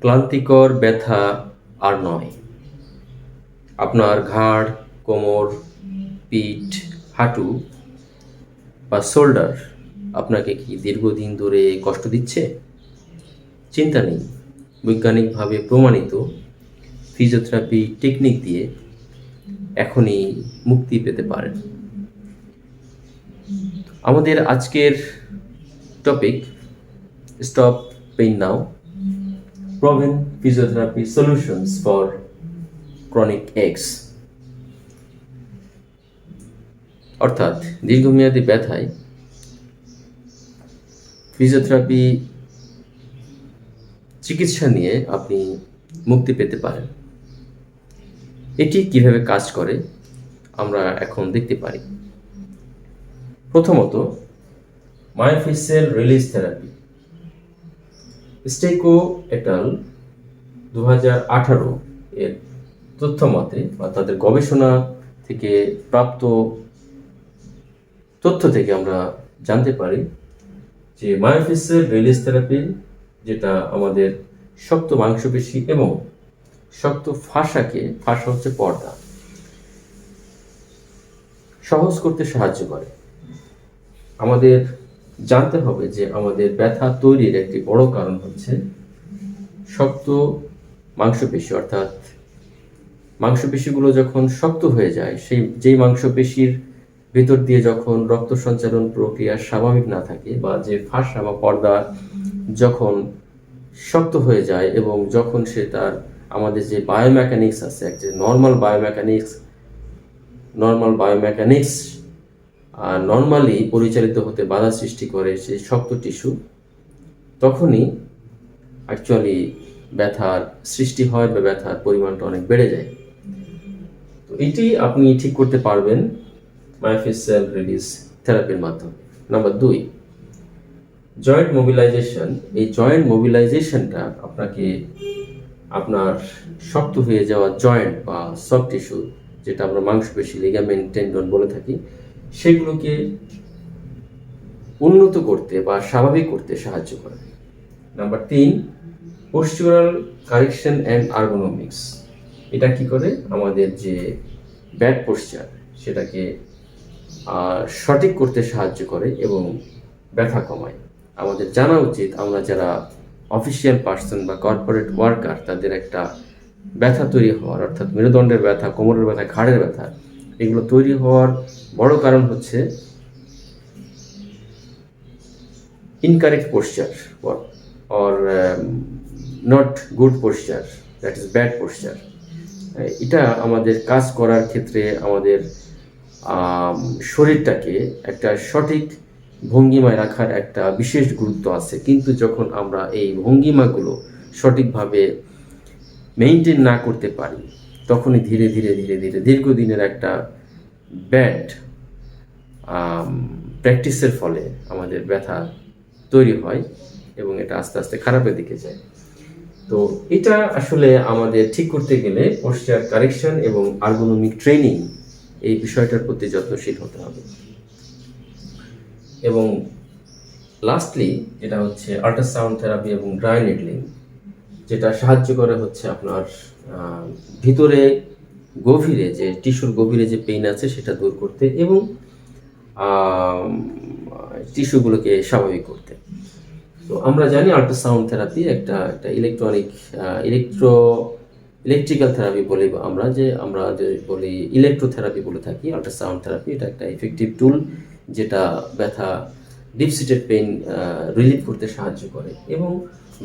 ক্লান্তিকর ব্যথা আর নয়। আপনার ঘাড়, কোমর, পিঠ, হাঁটু বা শোল্ডার আপনাকে কি দীর্ঘদিন ধরে কষ্ট দিচ্ছে? চিন্তা নেই। বৈজ্ঞানিকভাবে প্রমাণিত ফিজিওথেরাপি টেকনিক দিয়ে এখনই মুক্তি পেতে পারেন। আমাদের আজকের topic, stop pain now. Proven physiotherapy solutions for chronic aches অর্থাৎ দীর্ঘমেয়াদী ব্যথায় ফিজিওথেরাপি চিকিৎসা নিয়ে আপনি মুক্তি পেতে পারেন। এটি কীভাবে কাজ করে আমরা এখন দেখতে পারি। প্রথমত মায়োফিসেল রিলিজ থেরাপি স্টেকো এটাল দু আঠারো এর তথ্য মতে বা তাদের গবেষণা থেকে প্রাপ্ত তথ্য থেকে আমরা জানতে পারি যে মায়োফিসেল রিলিজ থেরাপি যেটা আমাদের শক্ত মাংসপেশি এবং শক্ত ফাঁসাকে, ফাঁসা হচ্ছে পর্দা, সহজ করতে সাহায্য করে। আমাদের জানতে হবে যে আমাদের ব্যথা তৈরির একটি বড় কারণ হচ্ছে শক্ত মাংসপেশি, অর্থাৎ মাংসপেশিগুলো যখন শক্ত হয়ে যায়, সেই যেই মাংসপেশির ভেতর দিয়ে যখন রক্ত সঞ্চালন প্রক্রিয়া স্বাভাবিক না থাকে বা যে ফাঁসা বা পর্দা যখন শক্ত হয়ে যায় এবং যখন সে তার আমাদের যে বায়োমেকানিক্স আছে যে normal biomechanics normal biomechanics normally পরিচালিত হতে বাধা সৃষ্টি করে সেই শক্ত টিস্যু তখনই অ্যাকচুয়ালি ব্যথার সৃষ্টি হয় বা ব্যথার পরিমাণটা অনেক বেড়ে যায়। তো এটি আপনি ঠিক করতে পারবেন মায়োফিসেল রিলিজ থেরাপির মাধ্যমে। নাম্বার দুই জয়েন্ট মোবিলাইজেশন এই জয়েন্ট মোবিলাইজেশনটা আপনাকে আপনার শক্ত হয়ে যাওয়া জয়েন্ট বা সফট টিস্যু যেটা আমরা মাংসপেশি লিগামেন্ট টেন্ডন বলে থাকি সেগুলোকে উন্নত করতে বা স্বাভাবিক করতে সাহায্য করে। নাম্বার তিন পোস্টুরাল কারেকশন অ্যান্ড আর্গোনমিক্স এটা কি করে? আমাদের যে ব্যাড পোস্টার সেটাকে সঠিক করতে সাহায্য করে এবং ব্যথা কমায়। আমাদের জানা উচিত, আমরা যারা অফিসিয়াল পার্সন বা কর্পোরেট ওয়ার্কার তাদের একটা ব্যথা তৈরি হওয়ার, অর্থাৎ মেরুদণ্ডের ব্যথা, কোমরের ব্যথা, ঘাড়ের ব্যথা এগুলো তৈরি হওয়ার বড় কারণ হচ্ছে incorrect posture or not good posture that is bad ah, এটা আমাদের কাজ করার ক্ষেত্রে আমাদের শরীরটাকে একটা সঠিক ভঙ্গিমায় রাখার একটা বিশেষ গুরুত্ব আছে। কিন্তু যখন আমরা এই ভঙ্গিমাগুলো সঠিকভাবে মেনটেন না করতে পারি তখনই ধীরে ধীরে ধীরে ধীরে দীর্ঘদিনের একটা ব্যাড প্র্যাকটিসের ফলে আমাদের ব্যথা তৈরি হয় এবং এটা আস্তে আস্তে খারাপের দিকে যায়। তো এটা আসলে আমাদের ঠিক করতে গেলে পোস্টার কারেকশন এবং আর্গোনমিক ট্রেনিং এই বিষয়টার প্রতি যত্নশীল হতে হবে। এবং লাস্টলি এটা হচ্ছে আল্ট্রাসাউন্ড থেরাপি এবং ড্রাই নিডলিং যেটা সাহায্য করে হচ্ছে আপনার ভিতরে গভীরে যে, টিস্যুর গভীরে যে পেইন আছে সেটা দূর করতে এবং টিস্যুগুলোকে স্বাভাবিক করতে। তো আমরা জানি আল্ট্রাসাউন্ড থেরাপি একটা একটা ইলেকট্রনিক ইলেকট্রো, ইলেকট্রিক্যাল থেরাপি বলি আমরা যে আমরা যে বলি ইলেকট্রোথেরাপি বলে থাকি। আল্ট্রাসাউন্ড থেরাপি এটা একটা ইফেক্টিভ টুল যেটা ব্যথা ডিপসিটেড পেইন রিলিভ করতে সাহায্য করে এবং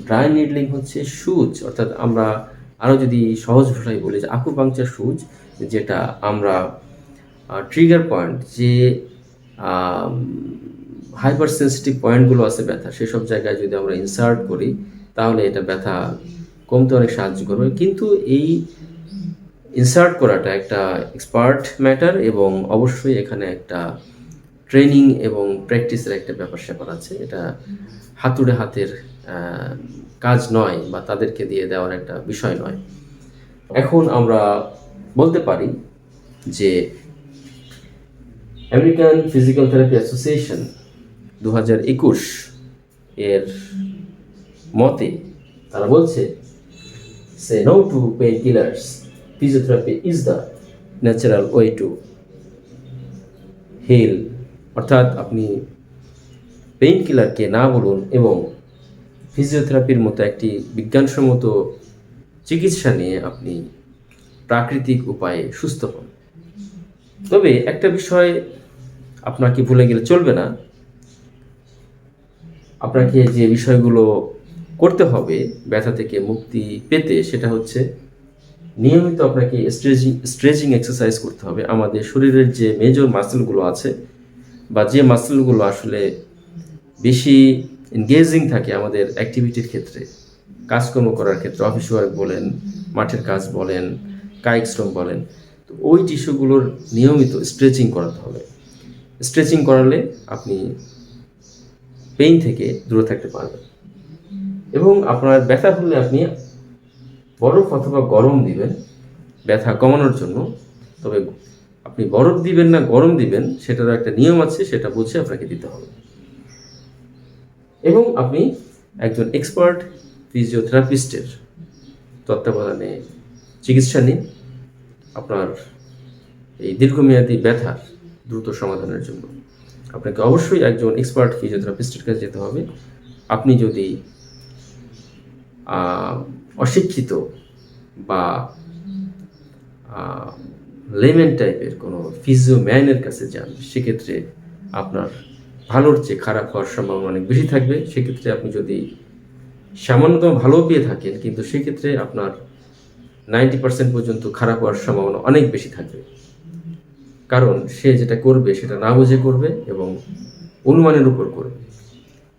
ড্রাই নিডলিং হচ্ছে সুচ, অর্থাৎ আমরা আরও যদি সহজ ভাষায় বলি যে আকুপাংচার সুচ, যেটা আমরা ট্রিগার পয়েন্ট যে হাইপার সেন্সিটিভ পয়েন্টগুলো আছে ব্যথা, সেসব জায়গায় যদি আমরা ইনসার্ট করি, তাহলে এটা ব্যথা কমতে অনেক সাহায্য করবে। কিন্তু এই ইনসার্ট করাটা একটা এক্সপার্ট ম্যাটার এবং অবশ্যই এখানে একটা ট্রেনিং এবং প্র্যাকটিসের একটা ব্যাপার স্যাপার আছে। এটা হাতুড়ে হাতের কাজ নয় বা তাদেরকে দিয়ে দেওয়ার একটা বিষয় নয়। এখন আমরা বলতে পারি যে আমেরিকান ফিজিক্যাল থেরাপি অ্যাসোসিয়েশন দু হাজার একুশ এর মতে তারা বলছে say no to to killers physiotherapy is the natural way to heal অর্থাৎ আপনি পেইন কিলারকে না বলুন এবং ফিজিওথেরাপির মতো একটি বিজ্ঞানসম্মত চিকিৎসা নিয়ে আপনি প্রাকৃতিক উপায়ে সুস্থ হন। তবে একটা বিষয় আপনাকে ভুলে গেলে চলবে না। আপনাকে যে বিষয়গুলো করতে হবে, ব্যথা থেকে মুক্তি পেতে, সেটা হচ্ছে নিয়মিত আপনাকে স্ট্রেচিং স্ট্রেচিং এক্সারসাইজ করতে হবে। আমাদের শরীরের যে মেজর মাসেলগুলো আছে বা যে মাসেলগুলো আসলে বেশি এনগেজিং থাকে আমাদের অ্যাক্টিভিটির ক্ষেত্রে। কাজকর্ম করার ক্ষেত্রে অফিস ওয়ার্ক বলেন, মাঠের কাজ বলেন, কায়িক শ্রম বলেন, তো ওই টিস্যুগুলোর নিয়মিত স্ট্রেচিং করাতে হবে। স্ট্রেচিং করালে আপনি পেইন থেকে দূরে থাকতে পারবেন। এবং আপনার ব্যথা হলে আপনি বরফ অথবা গরম দিবেন, ব্যথা কমানোর জন্য। তবে আপনি বরফ দিবেন না, গরম দিবেন, সেটারও একটা নিয়ম আছে, সেটা বুঝে আপনাকে দিতে হবে। এবং আপনি একজন এক্সপার্ট ফিজিওথেরাপিস্টের তত্ত্বাবধানে চিকিৎসা নিন। আপনার এই দীর্ঘমেয়াদী ব্যথার দ্রুত সমাধানের জন্য আপনাকে অবশ্যই একজন এক্সপার্ট ফিজিওথেরাপিস্টের কাছে যেতে হবে। আপনি যদি অশিক্ষিত বা লেমেন টাইপের কোনো ফিজিও ম্যানের কাছে যান, সেক্ষেত্রে আপনার ভালোর চেয়ে খারাপ হওয়ার সম্ভাবনা অনেক বেশি থাকবে। সেক্ষেত্রে আপনি যদি সামান্যতম ভালো পেয়ে থাকেন, কিন্তু সেক্ষেত্রে আপনার নাইনটি পার্সেন্ট পর্যন্ত খারাপ হওয়ার সম্ভাবনা অনেক বেশি থাকবে। কারণ সে যেটা করবে, সেটা না বুঝে করবে এবং অনুমানের উপর করবে।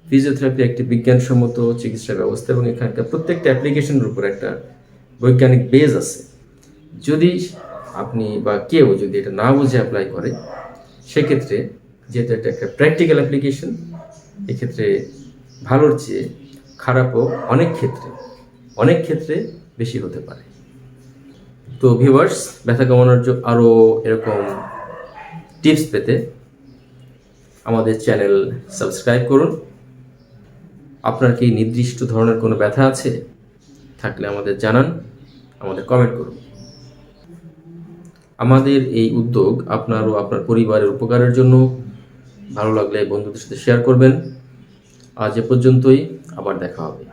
ফিজিওথেরাপি একটি বিজ্ঞানসম্মত চিকিৎসা ব্যবস্থা এবং এখানকার প্রত্যেকটা অ্যাপ্লিকেশনের উপর একটা বৈজ্ঞানিক বেজ আছে। যদি আপনি বা কেউ যদি এটা না বুঝে অ্যাপ্লাই করে, সেক্ষেত্রে যেহেতু এটা একটা প্র্যাকটিক্যাল অ্যাপ্লিকেশন এক্ষেত্রে ভালোর চেয়ে খারাপও অনেক ক্ষেত্রে অনেক ক্ষেত্রে বেশি হতে পারে। তো ভিউয়ার্স ব্যথা কমানোর জন্য আরও এরকম টিপস পেতে আমাদের চ্যানেল সাবস্ক্রাইব করুন। আপনার কি নির্দিষ্ট ধরনের কোনো ব্যথা আছে? থাকলে আমাদের জানান, আমাদের কমেন্ট করুন। আমাদের এই উদ্যোগ আপনার ও আপনার পরিবারের উপকারের জন্য ভালো লাগলে বন্ধুদের সাথে শেয়ার করবেন। আজ এ পর্যন্তই আবার দেখা হবে।